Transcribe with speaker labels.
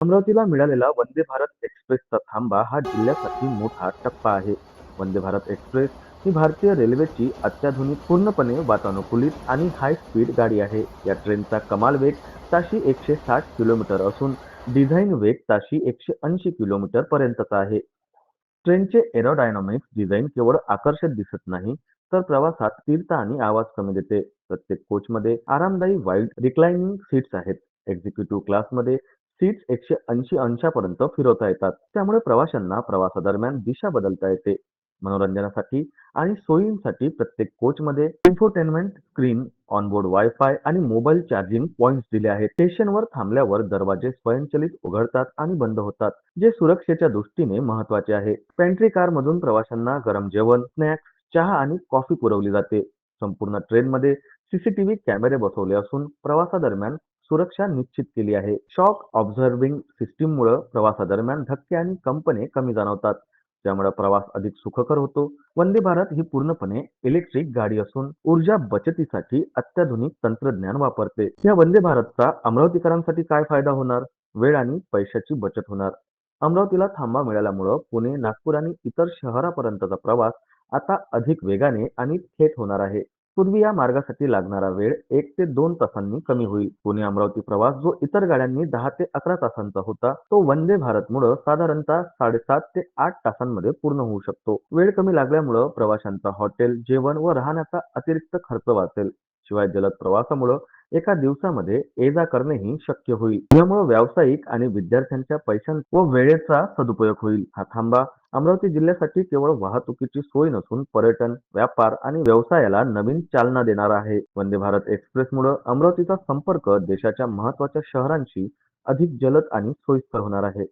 Speaker 1: अमरावतीला मिळालेला वंदे भारत एक्सप्रेसचा थांबा हा जिल्ह्यासाठी मोठा टप्पा आहे. वंदे भारत एक्सप्रेस ही भारतीय रेल्वेची अत्याधुनिक पूर्णपणे वातानुकूलित आणि हाय स्पीड गाडी आहे. या ट्रेनचा कमाल वेग ताशी एकशे साठ किलोमीटर असून डिझाईन वेग ताशी एकशे ऐंशी किलोमीटर पर्यंतचा आहे. ट्रेनचे एरोडायनॉमिक्स डिझाईन केवळ आकर्षक दिसत नाही तर प्रवासात तीर्थ आणि आवाज कमी देते. प्रत्येक कोचमध्ये आरामदायी वाईड रिक्लायनिंग सीट्स आहेत. एक्झिक्युटिव्ह क्लासमध्ये सीट्स एकशे ऐंशी अंशापर्यंत फिरवता येतात. त्यामुळे प्रवाशांना प्रवासादरम्यान दिशा बदलता येते. मनोरंजनासाठी आणि सोयींसाठी प्रत्येक कोचमध्ये इन्फोटेनमेंट स्क्रीन ऑनबोर्ड वायफाय आणि मोबाईल चार्जिंग पॉइंट्स दिले आहेत. स्टेशनवर थांबल्यावर दरवाजे स्वयंचलित उघडतात आणि बंद होतात जे सुरक्षेच्या दृष्टीने महत्त्वाचे आहे. पेंट्री कार मधून प्रवाशांना गरम जेवण स्नॅक्स चहा आणि कॉफी पुरवली जाते. संपूर्ण ट्रेनमध्ये सीसीटीव्ही कॅमेरे बसवले असून प्रवासादरम्यान सुरक्षा निश्चित केली आहे. शॉक ऑब्झर्विंग सिस्टीममुळे प्रवासादरम्यान धक्के आणि कंपने कमी जाणवतात. त्यामुळे प्रवास अधिक सुखकर होतो. वंदे भारत ही पूर्णपणे इलेक्ट्रिक गाडी असून ऊर्जा बचतीसाठी अत्याधुनिक तंत्रज्ञान वापरते. या वंदे भारतचा अमरावतीकरांसाठी काय फायदा होणार? वेळ आणि पैशाची बचत होणार. अमरावतीला थांबा मिळाल्यामुळं पुणे नागपूर आणि इतर शहरापर्यंतचा प्रवास आता अधिक वेगाने आणि थेट होणार आहे. पूर्वी या मार्गासाठी लागणारा वेळ एक ते दोन तासांनी कमी होईल. पुणे अमरावती प्रवास जो इतर गाड्यांनी दहा ते अकरा तासांचा होता तो वंदे भारतमुळं साधारणतः साडेसात ते आठ तासांमध्ये पूर्ण होऊ शकतो. वेळ कमी लागल्यामुळं प्रवाशांचा हॉटेल जेवण व राहण्याचा अतिरिक्त खर्च वाचेल. शिवाय जलद प्रवासामुळं एका दिवसामध्ये ये जा करणेही शक्य होईल. यामुळे व्यावसायिक आणि विद्यार्थ्यांच्या पैशां व वेळेचा सदुपयोग होईल. हा थांबा. अमरावती जिल्ह्यासाठी केवळ वाहतुकीची सोय नसून पर्यटन व्यापार आणि व्यवसायाला नवीन चालना देणार आहे. वंदे भारत एक्सप्रेसमुळे अमरावतीचा संपर्क देशाच्या महत्त्वाच्या शहरांशी अधिक जलद आणि सोयीस्कर होणार आहे.